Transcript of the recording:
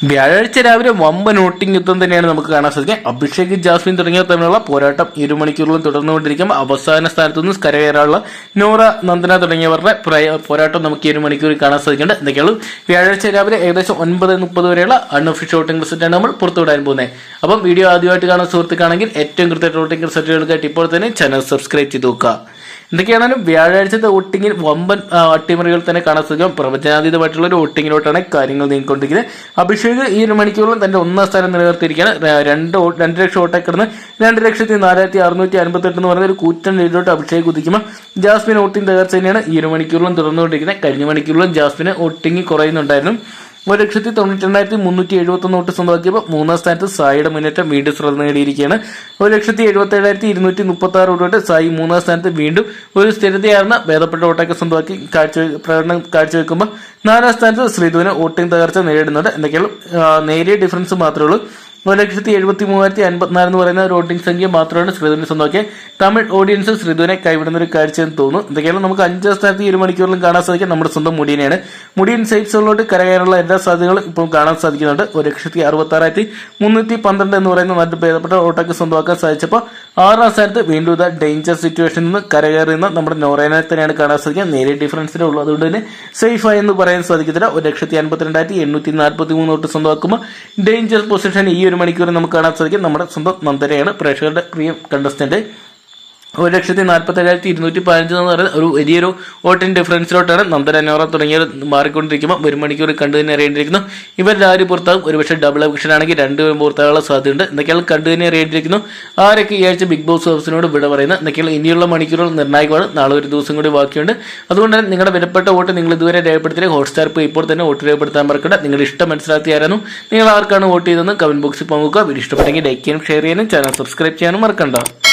വ്യാഴാഴ്ച രാവിലെ വമ്പൻ ഓട്ടിംഗ് യുദ്ധം തന്നെയാണ് നമുക്ക് കാണാൻ സാധിക്കുക. അഭിഷേക് ജാസ്മിൻ തുടങ്ങിയവർ തമ്മിലുള്ള പോരാട്ടം ഇരു മണിക്കൂറിലും തുടർന്നുകൊണ്ടിരിക്കുമ്പോൾ അവസാന സ്ഥാനത്തു നിന്ന് കരകയറാനുള്ള നോറ നന്ദന തുടങ്ങിയവരുടെ പോരാട്ടം നമുക്ക് ഒരു മണിക്കൂറിൽ കാണാൻ സാധിക്കുന്നുണ്ട്. എന്തൊക്കെയാണ് വ്യാഴാഴ്ച രാവിലെ ഏകദേശം ഒൻപത് മുപ്പത് വരെയുള്ള അൺഒഫീഷ്യൽ വോട്ടിംഗ് റിസൾട്ടാണ് നമ്മൾ പുറത്തുവിടാൻ പോകുന്നത്. അപ്പം വീഡിയോ ആദ്യമായിട്ട് കാണുന്ന സുഹൃത്തുക്കാണെങ്കിൽ ഏറ്റവും കൃത്യമായിട്ട് വോട്ടിംഗ് റിസൾട്ടുകൾക്കായിട്ട് ഇപ്പോൾ തന്നെ ചാനൽ സബ്സ്ക്രൈബ് ചെയ്ത് നോക്കുക. എന്തൊക്കെയാണെങ്കിലും വ്യാഴാഴ്ചത്തെ വോട്ടിങ്ങിൽ വമ്പൻ അട്ടിമറികൾ തന്നെ കാണാൻ സാധിക്കും. പ്രവചനാതീതമായിട്ടുള്ള ഒരു വോട്ടിങ്ങിലോട്ടാണ് കാര്യങ്ങൾ നീങ്ങിക്കൊണ്ടിരിക്കുന്നത്. അഭിഷേക് ഈ ഒരു മണിക്കൂറിലും തന്റെ ഒന്നാം സ്ഥാനം നിലനിർത്തിയിരിക്കുകയാണ്. രണ്ട് രണ്ട് ലക്ഷം വോട്ടെ കിടന്ന് രണ്ട് ലക്ഷത്തി നാലായിരത്തി അറുന്നൂറ്റി അൻപത്തെട്ട് എന്ന് പറയുന്ന ഒരു കൂറ്റൻ ലീഡിലോട്ട് അഭിഷേക് കുതിക്കുമ്പോൾ ജാസ്മിൻ വോട്ടിംഗ് തകർച്ച തന്നെയാണ് ഈ ഒരു മണിക്കൂറിലും തുടർന്നുകൊണ്ടിരിക്കുന്നത്. കഴിഞ്ഞ മണിക്കൂറിലും ജാസ്മിന് വോട്ടിംഗ് കുറയുന്നുണ്ടായിരുന്നു. ഒരു ലക്ഷത്തി തൊണ്ണൂറ്റി രണ്ടായിരത്തി മുന്നൂറ്റി എഴുപത്തൊന്ന് വോട്ട് സ്വന്തമാക്കിയപ്പോൾ മൂന്നാം സ്ഥാനത്ത് സായിയുടെ മുന്നേറ്റം വീണ്ടും ശ്രദ്ധ നേടിയിരിക്കുകയാണ്. ഒരു ലക്ഷത്തി എഴുപത്തി ഏഴായിരത്തി ഇരുന്നൂറ്റി മുപ്പത്തി ആറ് വോട്ട് സായി മൂന്നാം സ്ഥാനത്ത് വീണ്ടും ഒരു സ്ഥിരതയാർന്ന ഭേദപ്പെട്ട വോട്ടൊക്കെ സ്വന്തമാക്കി കാഴ്ച പ്രകടനം കാഴ്ചവെക്കുമ്പോൾ നാലാം സ്ഥാനത്ത് ശ്രീധുവിന് വോട്ടിംഗ് തകർച്ച നേരിടുന്നുണ്ട്. എന്തൊക്കെയാണ് നേരിയ ഡിഫറൻസ് മാത്രമേ ഉള്ളൂ. ഒരു ലക്ഷത്തി എഴുപത്തി മൂവായിരത്തി അൻപത്തിനാല് എന്ന് പറയുന്ന വോട്ടിംഗ് സംഖ്യ മാത്രമാണ് ശ്രീധുവിനെ സ്വന്തമാക്കിയത് തമിഴ് ഓഡിയൻസ് ശ്രീധുവിനെ കൈവിടുന്ന ഒരു കാഴ്ച എന്ന് തോന്നുന്നു എന്തൊക്കെയാണ് നമുക്ക് അഞ്ചാം സ്ഥാനത്ത് ഒരു മണിക്കൂറിലും കാണാൻ സാധിക്കും. നമ്മുടെ സ്വന്തം മുടിയനെയാണ്. മുടിയൻ സൈറ്റ്സുകളിലോട്ട് കരകയറാനുള്ള എല്ലാ സാധ്യതകളും ഇപ്പോൾ കാണാൻ സാധിക്കുന്നുണ്ട്. ഒരു ലക്ഷത്തി അറുപത്തി ആറായിരത്തി മുന്നൂറ്റി പന്ത്രണ്ട് എന്ന് പറയുന്ന നല്ല ഭേദപ്പെട്ട ഓട്ടോക്ക് സ്വന്തമാക്കാൻ സാധിച്ചപ്പോൾ ആറാം സ്ഥാനത്ത് വീണ്ടും ഇതാ ഡേഞ്ചർ സിറ്റുവേഷനിൽ നിന്ന് കരകയറുന്ന നമ്മുടെ നോറേനെ തന്നെയാണ് കാണാൻ സാധിക്കുക നേരിയ ഡിഫറൻസിനെ ഉള്ളൂ. അതുകൊണ്ട് തന്നെ സേഫായി എന്ന് പറയാൻ സാധിക്കത്തില്ല. ഒരു ലക്ഷത്തി അൻപത്തിരണ്ടായിരത്തി എണ്ണൂറ്റി നാൽപ്പത്തി മൂന്ന് തൊട്ട് സ്വന്തമാക്കുമ്പോൾ ഡേഞ്ചർ പൊസിഷൻ ഈ ഒരു മണിക്കൂർ നമുക്ക് കാണാൻ സാധിക്കും. നമ്മുടെ സ്വന്തം നന്ദനയാണ് പ്രേക്ഷകരുടെ പ്രിയ കണ്ടസ്റ്റന്റ് ഒരു ലക്ഷത്തി നാൽപ്പത്തി ഏഴായിരത്തി ഇരുന്നൂറ്റി പതിനഞ്ച് എന്ന് പറയുന്ന ഒരു വലിയൊരു വോട്ടിംഗ് ഡിഫറൻസിലോട്ടാണ് നന്ദന നോറ തുടങ്ങിയവർ മാറിക്കൊണ്ടിരിക്കുമ്പോൾ ഒരു മണിക്കൂർ കണ്ടു തന്നെ അറിയേണ്ടിയിരിക്കുന്നു. ആര് പുറത്താകും ഒരുപക്ഷെ ഡബിൾ ഓപ്ഷൻ ആണെങ്കിൽ രണ്ടുപേരും പുറത്താകാനുള്ള സാധ്യതയുണ്ട്. എന്തൊക്കെയാണ് കണ്ടു തന്നെ അറിയേണ്ടിയിരിക്കുന്നു. ആരൊക്കെ ഈ ആഴ്ച ബിഗ് ബോസ് ഹൗസിനോട് വിട പറയുന്നത്? എന്തൊക്കെയാണ് ഇനിയുള്ള മണിക്കൂറുകൾ നിർണായകമാണ്. നാളെ ഒരു ദിവസം കൂടി ബാക്കിയുണ്ട്. അതുകൊണ്ട് തന്നെ നിങ്ങളുടെ വിലപ്പെട്ട വോട്ട് നിങ്ങൾ ഇതുവരെ രേഖപ്പെടുത്തിയ ഹോട്ട്സ്റ്റാർ ഇപ്പോൾ ഇപ്പോൾ തന്നെ വോട്ട് രേഖപ്പെടുത്താൻ മറക്കണ്ട. നിങ്ങളുടെ ഇഷ്ടം മനസ്സിലാക്കിയായിരുന്നു നിങ്ങൾ ആർക്കാണ് വോട്ട് ചെയ്തതെന്ന് കമന്റ് ബോക്സിൽ പങ്കുക വീഡിയോ ഇഷ്ടപ്പെട്ടെങ്കിൽ ലൈക്ക് ചെയ്യാനും ഷെയർ ചെയ്യാനും ചാനൽ സബ്സ്ക്രൈബ് ചെയ്യാനും മറക്കണ്ട.